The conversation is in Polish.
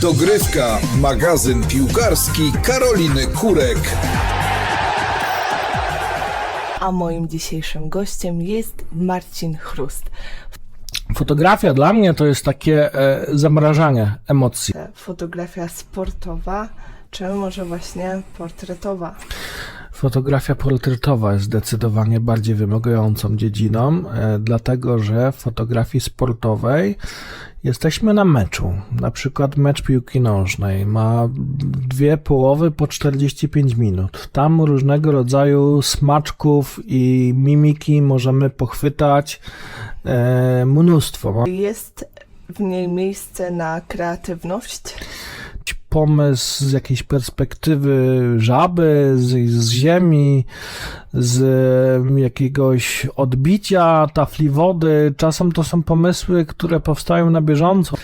Dogrywka, magazyn piłkarski Karoliny Kurek. A moim dzisiejszym gościem jest Marcin Chrust. Fotografia dla mnie to jest takie e, zamrażanie emocji. Fotografia sportowa, czy może właśnie portretowa? Fotografia portretowa jest zdecydowanie bardziej wymagającą dziedziną, e, dlatego że w fotografii sportowej jesteśmy na meczu. Na przykład mecz piłki nożnej ma dwie połowy po 45 minut. Tam różnego rodzaju smaczków i mimiki możemy pochwytać e, mnóstwo. Jest w niej miejsce na kreatywność? Pomysł z jakiejś perspektywy żaby, z, z ziemi, z jakiegoś odbicia tafli wody. Czasem to są pomysły, które powstają na bieżąco.